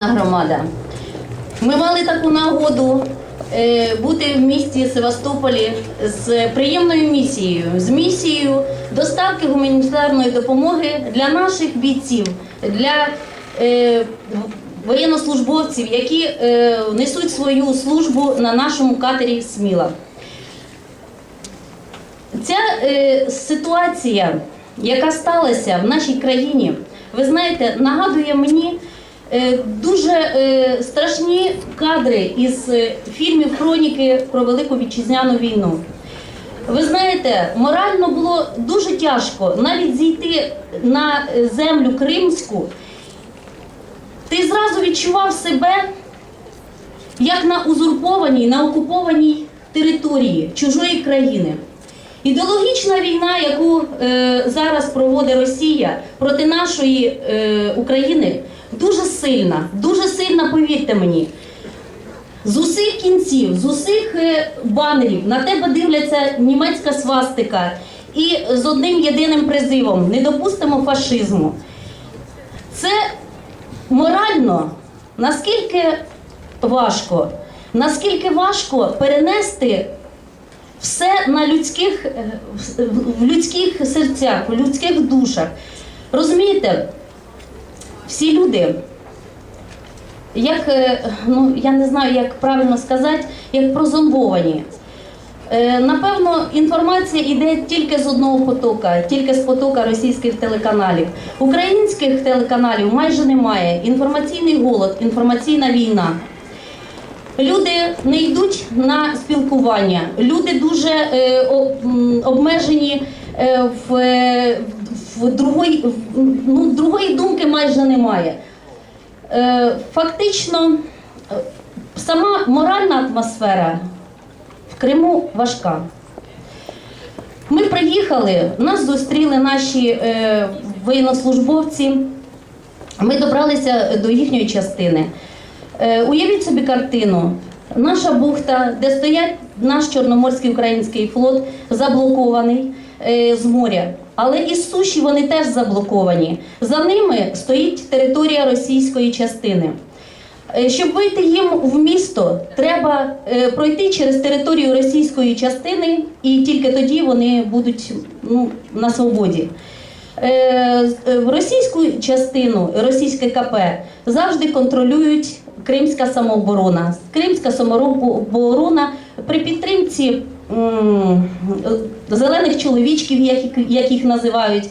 громада. Ми мали таку нагоду е, бути в місті Севастополі з приємною місією, з місією доставки гуманітарної допомоги для наших бійців, для е, воєннослужбовців, які е, несуть свою службу на нашому катері Сміла. Ця ситуація, яка сталася в нашій країні, ви знаєте, нагадує мені дуже е, страшні кадри із е, фільмів Хроніки про Велику Вітчизняну війну. Ви знаєте, морально було дуже тяжко навіть зійти на е, землю кримську. Ти зразу відчував себе як на узурпованій, на окупованій території чужої країни. Ідеологічна війна, яку е, зараз проводить Росія проти нашої е, України, дуже сильна, дуже сильна, повірте мені. З усіх кінців, з усіх е, банерів на тебе дивляться німецька свастика і з одним єдиним призивом не допустимо фашизму. Це морально наскільки важко, наскільки важко перенести все на людських, е, в людських серцях, в людських душах. Розумієте, всі люди, як, е, ну я не знаю, як правильно сказати, як прозомбовані. Е, Напевно, інформація йде тільки з одного потока, тільки з потока російських телеканалів. Українських телеканалів майже немає. Інформаційний голод, інформаційна війна. Люди не йдуть на спілкування. Люди дуже е, обмежені е, в, другої, ну, другої думки майже немає. Е, фактично, е, сама моральна атмосфера в Криму важка. Ми приїхали, нас зустріли наші е, воєннослужбовці. Ми добралися до їхньої частини. Е, уявіть собі картину. Наша бухта, де стоять наш Чорноморський український флот, заблокований е, з моря. Але із суші вони теж заблоковані. За ними стоїть територія російської частини. Е, Щоб вийти їм в місто, треба е, пройти через територію російської частини, і тільки тоді вони будуть ну, на свободі. Е, В російську частину, російське КП завжди контролюють Кримська самооборона. Кримська самооборона при підтримці зелених чоловічків, як, їх- називають,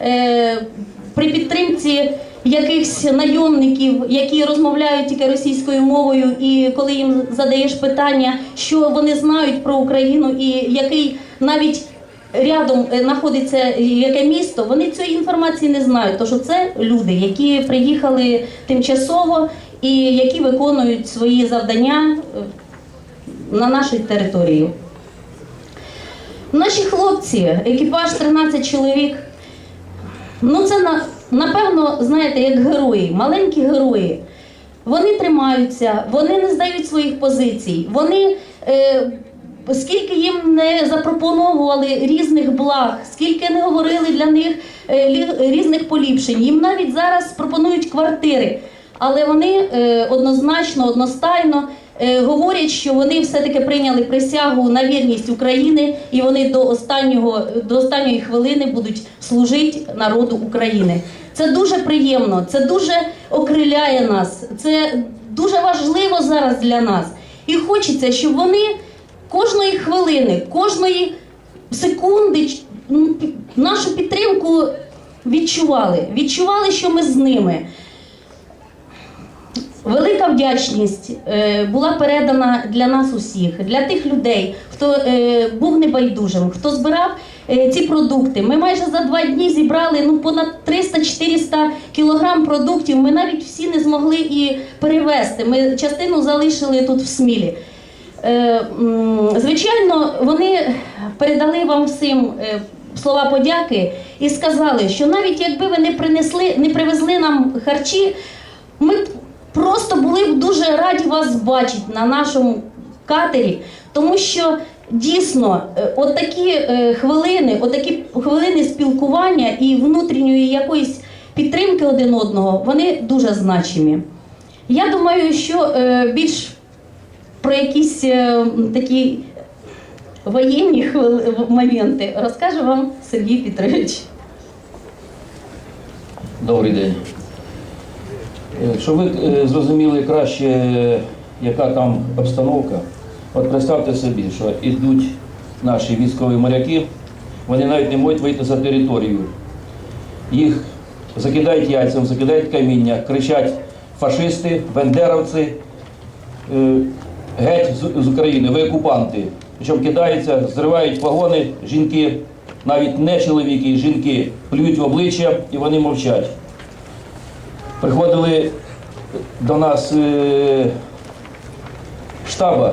е, при підтримці якихось найомників, які розмовляють тільки російською мовою, і коли їм задаєш питання, що вони знають про Україну, і який навіть рядом е, знаходиться яке місто, вони цієї інформації не знають. Тож це люди, які приїхали тимчасово і які виконують свої завдання е, на нашій території. Наші хлопці, екіпаж 13 чоловік, ну це на, напевно, знаєте, як герої, маленькі герої. Вони тримаються, вони не здають своїх позицій. Вони, е, скільки їм не запропоновували різних благ, скільки не говорили для них е, різних поліпшень, їм навіть зараз пропонують квартири. Але вони е, однозначно, одностайно говорять, що вони все-таки прийняли присягу на вірність України, і вони до останнього до останньої хвилини будуть служити народу України. Це дуже приємно, це дуже окриляє нас, це дуже важливо зараз для нас. І хочеться, щоб вони кожної хвилини, кожної секунди нашу підтримку відчували. Відчували, що ми з ними. Велика вдячність е, була передана для нас усіх, для тих людей, хто е, був небайдужим, хто збирав е, ці продукти. Ми майже за два дні зібрали ну, понад 300-400 кілограм продуктів. Ми навіть всі не змогли і перевезти. Ми частину залишили тут в Смілі. Звичайно, вони передали вам всім слова подяки і сказали, що навіть якби ви не принесли, не привезли нам харчі, ми б просто були б дуже раді вас бачити на нашому катері, тому що дійсно е, отакі е, хвилини, отакі хвилини спілкування і внутрішньої якоїсь підтримки один одного, вони дуже значимі. Я думаю, що е, більш про якісь такі воєнні хвили- моменти розкаже вам Сергій Петрович. Добрий день. Е, Щоб ви е, зрозуміли краще, яка там обстановка, от представте собі, що йдуть наші військові моряки, вони навіть не можуть вийти за територію. Їх закидають яйцем, закидають каміння, кричать фашисти, бендеровці, е, геть з України, ви окупанти. Причому кидаються, зривають вагони, жінки, навіть не чоловіки, жінки, плюють в обличчя і вони мовчать. Приходили до нас е, штаба,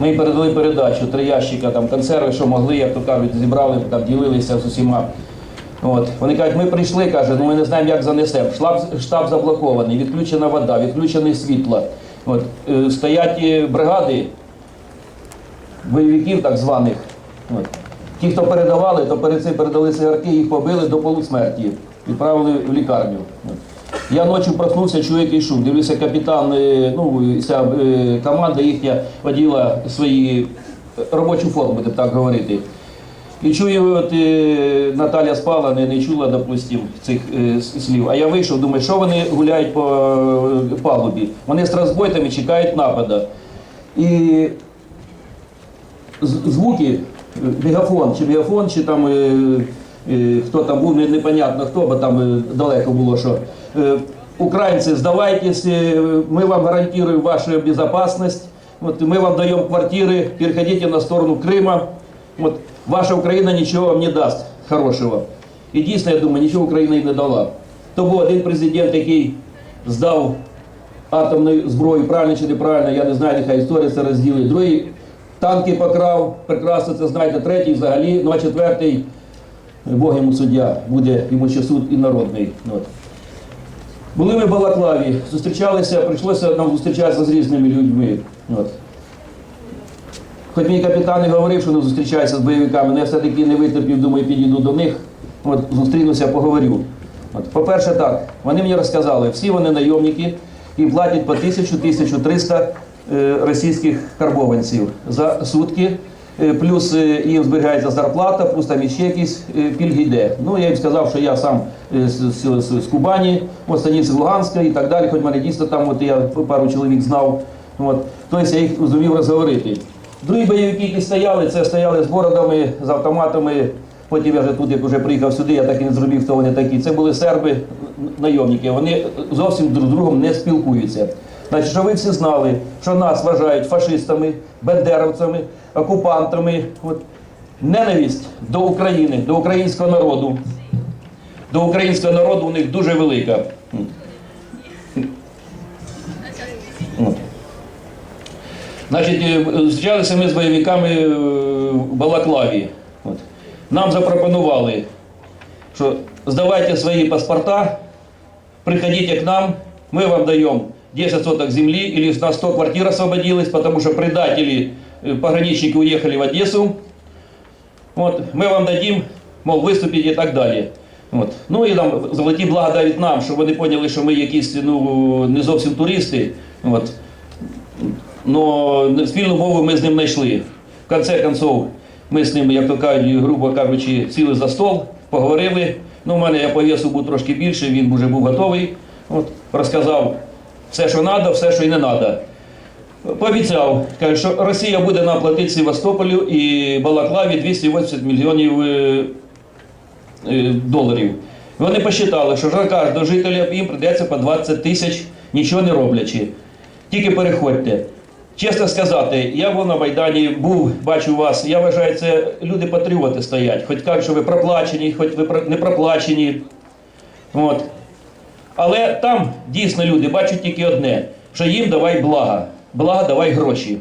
ми їм передали передачу, три ящика, там, консерви, що могли, як то кажуть, зібрали, там, ділилися з усіма. От. Вони кажуть, ми прийшли, каже, ну ми не знаємо, як занесемо. Штаб, штаб заблокований, відключена вода, відключене світло. От. Е, стоять е, бригади бойовиків так званих. От. Ті, хто передавали, то перед цим передали цигарки, їх побили до полусмерті, відправили в лікарню. От. Я ночі проснувся, чую якийсь шум. Дивлюся, капітан, ну, е, команда їхня оділа свої робочу форму, так, так говорити. І чую, от Наталя спала, не, не чула, допустим, цих е, слів. А я вийшов, думаю, що вони гуляють по е, палубі. Вони з розбойтами чекають напада. І звуки, мегафон, чи мегафон, чи там е, е, хто там був, не- непонятно хто, бо там е, далеко було що. Е, Українці, здавайтесь, е, ми вам гарантуємо вашу безпечність. От ми вам даємо квартири, переходите на сторону Крима. От ваша Україна нічого вам не дасть хорошого. І дійсно, я думаю, нічого Україна і не дала. То був один президент, який здав атомну зброю, правильно чи неправильно, я не знаю, нехай історія це розділить. Другий танки покрав, прекрасно це знаєте, третій взагалі, ну а четвертий, Бог йому суддя, буде йому ще суд і народний. От. Були ми в Балаклаві, зустрічалися, прийшлося нам зустрічатися з різними людьми. От. Хоч мій капітан і говорив, що не зустрічається з бойовиками, але я все-таки не витерпів, думаю, підійду до них, от, зустрінуся, поговорю. По-перше, так, вони мені розказали, всі вони найомники і платять по 1000-1300 е, російських карбованців за сутки. Е, Плюс е, їм зберігається зарплата, плюс там іще якісь е, пільги йде. Ну, я їм сказав, що я сам з, з, з, Кубані, от станиці Луганська і так далі, хоч мене дійсно там, от я пару чоловік знав. От. Тобто я їх зумів розговорити. Другі бойовики, які стояли, це стояли з бородами, з автоматами. Потім я вже тут, як вже приїхав сюди, я так і не зробив, хто вони такі. Це були серби, найомники. Вони зовсім друг з другом не спілкуються. Значить, що ви всі знали, що нас вважають фашистами, бендеровцями, окупантами. От. Ненависть до України, до українського народу. До українського народу у них дуже велика. Значить, е, зустрічалися ми з бойовиками е, в Балаклаві. От. Нам запропонували, що здавайте свої паспорта, приходите к нам, мы вам даем 10 соток земли или на 100 квартир освободилось, потому что предатели, э, пограничники уехали в Одессу. Вот, мы вам дадим, мол, виступіть і так далі. От. Ну і там золоті благодають нам, щоб вони поняли, що ми якісь ну, не зовсім туристи. От. Но спільну мову ми з ним знайшли. В конце концов, ми з ним, як то кажуть, грубо кажучи, сіли за стол, поговорили. Ну, у мене я по весу був трошки більше, він вже був готовий. От, розказав все, що треба, все, що і не треба. Пообіцяв, каже, що Росія буде нам платити Севастополю і Балаклаві 280 мільйонів е, е, доларів. Вони посчитали, що за кожного жителя їм прийдеться по 20 тисяч, нічого не роблячи. Тільки переходьте. Чесно сказати, я був на Майдані, був, бачу вас. Я вважаю, це люди-патріоти стоять. Хоч кажуть, що ви проплачені, хоч ви не проплачені. От. Але там дійсно люди бачать тільки одне, що їм давай блага. Блага давай гроші.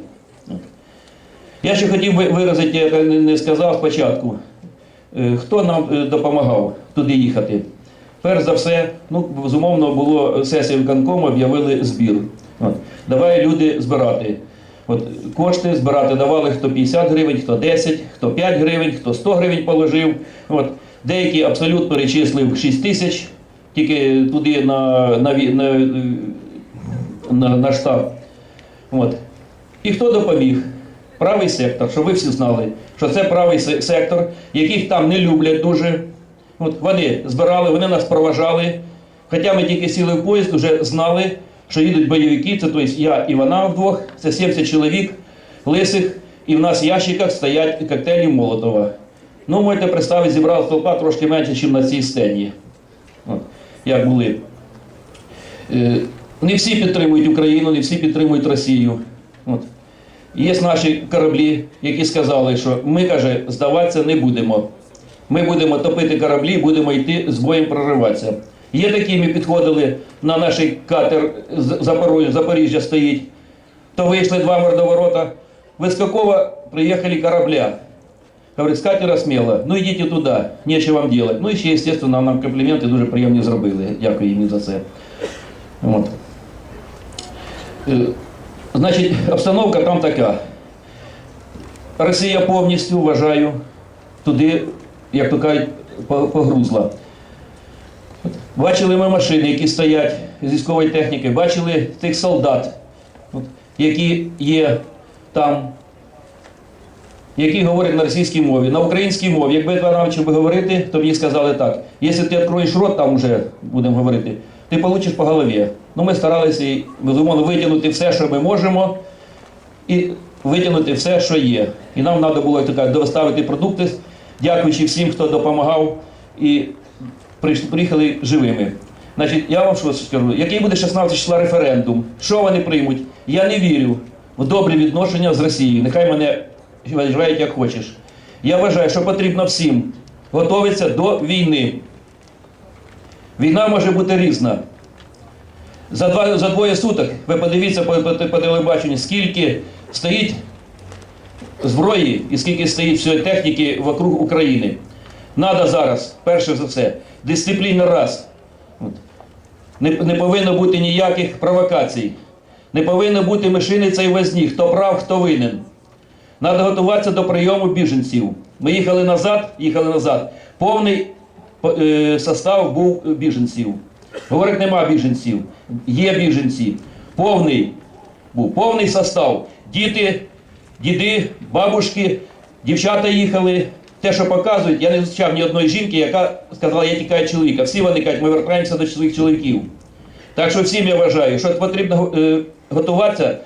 Я ще хотів би виразити, я не- сказав спочатку, е, хто нам е, допомагав туди їхати. Перш за все, ну, безумовно, було сесія виконкому, об'явили збір. От. Давай люди збирати. От, кошти збирати давали хто 50 гривень, хто 10, хто 5 гривень, хто 100 гривень положив. От. Деякі абсолютно перечислив 6 тисяч, тільки туди на, на, на, на, на штаб. От. І хто допоміг? Правий сектор, щоб ви всі знали, що це правий сектор, яких там не люблять дуже. От вони збирали, вони нас проважали. Хоча ми тільки сіли в поїзд, вже знали, що їдуть бойовики, це тобто я і вона вдвох, це 70 чоловік лисих, і в нас в ящиках стоять коктейлі Молотова. Ну, можете представити, зібрала толпа трошки менше, ніж на цій сцені. От, як були. Е, Не всі підтримують Україну, не всі підтримують Росію. От. Є наші кораблі, які сказали, що ми, каже, здаватися не будемо. Ми будемо топити кораблі, будемо йти з боєм прориватися. Є такі, ми підходили на наш катер Запоріжжя стоїть, то вийшли два мордоворота. Выскакова приехали корабля. Говорит, з катера смело, ну йдіть туди, нічого вам делать. Ну і ще, естественно, нам компліменти дуже приємні зробили. Дякую їм за це. От. Е, Значить, обстановка там така. Росія повністю, вважаю, туди, як то кажуть, погрузла. Бачили ми машини, які стоять з військової техніки, бачили тих солдат, які є там, які говорять на російській мові, на українській мові. Якби я навчив би говорити, то мені сказали так: якщо ти відкроєш рот, там вже будемо говорити, ти получиш по голові. Ну, ми старалися безумовно витягнути все, що ми можемо, і витягнути все, що є. І нам треба було кажуть, доставити продукти, дякуючи всім, хто допомагав, і приїхали живими. Значить, я вам що скажу, який буде 16 числа референдум, що вони приймуть? Я не вірю в добрі відношення з Росією. Нехай мене вважають як хочеш. Я вважаю, що потрібно всім готуватися до війни. Війна може бути різна. За, два, за двоє суток, ви подивіться по, по, по телебаченню, скільки стоїть зброї і скільки стоїть всієї техніки вокруг України. Надо зараз, перше за все, дисципліна раз. Не, не повинно бути ніяких провокацій. Не повинно бути мишиниця і возні, хто прав, хто винен. Треба готуватися до прийому біженців. Ми їхали назад, їхали назад. Повний е, состав був біженців. Говорить, нема біженців. Є біженці. Повний був повний состав. Діти, діди, бабушки, дівчата їхали. Те, що показують, я не зустрічав ні одної жінки, яка сказала, я тікаю чоловіка. Всі вони кажуть, ми вертаємося до своїх чоловіків. Так що всім я вважаю, що потрібно е, готуватися.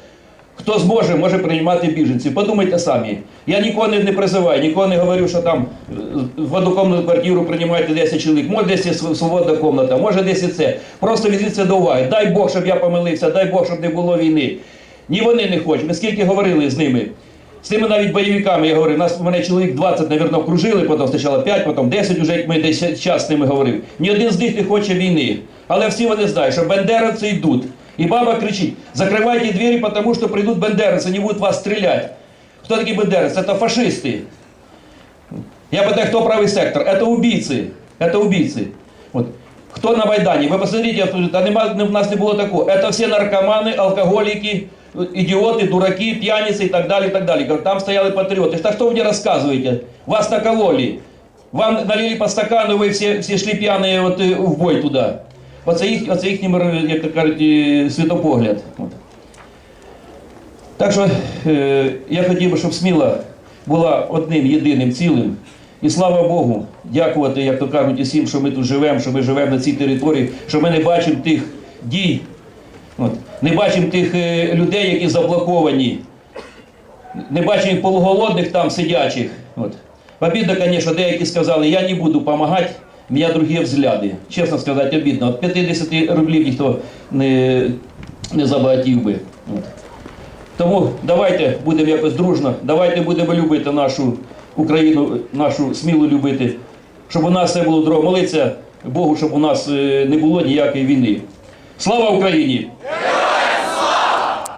Хто зможе, може приймати біженців. Подумайте самі. Я нікого не, призиваю, нікого не говорю, що там е, в однокомнатну квартиру приймаєте 10 чоловік. Може десь є св- свободна комната, може десь і це. Просто візьміть до уваги. Дай Бог, щоб я помилився, дай Бог, щоб не було війни. Ні вони не хочуть. Ми скільки говорили з ними. З тими навіть бойовиками я говорив, нас мене чоловік 20, мабуть, окружили, потім спочатку 5, потім 10, вже як ми десь час з ними говорив. Ні один з них не хоче війни. Але всі вони знають, що бандеровці йдуть. І баба кричить: закривайте двері, тому що прийдуть бандеровці, вони будуть вас стріляти. Хто такі бандеровці? Це фашисти. Я питаю, хто правий сектор? Это убийцы. Это убийцы. Вот. Кто на Майдані? Ви посмотрите, та нема, в нас не було такого. Это всі наркомани, алкоголики, идиоты, дураки, пьяницы и так далее, и так далее. Говорю, Там стояли патриоты. Так что вы мне рассказываете? Вас накололи. Вам налили по стакану, ви всі, всі йшли п'яні от, е, в бой туди. Оце, їх, оце їхній, як то кажуть, світопогляд. От. Так що е, я хотів би, щоб Сміла була одним єдиним цілим. І слава Богу, дякувати, як то кажуть, усім, що ми тут живемо, що ми живемо на цій території, що ми не бачимо тих дій, от, не бачимо тих е, людей, які заблоковані, не бачимо полуголодних там сидячих. От. Обідно, звісно, деякі сказали, я не буду допомагати, у мене другі взгляди. Чесно сказати, обідно. От 50 рублів ніхто не, не забагатів би. От. Тому давайте будемо якось дружно, давайте будемо любити нашу Україну, нашу смілу любити, щоб у нас все було здорово. Молиться Богу, щоб у нас е, не було ніякої війни. Слава Україні!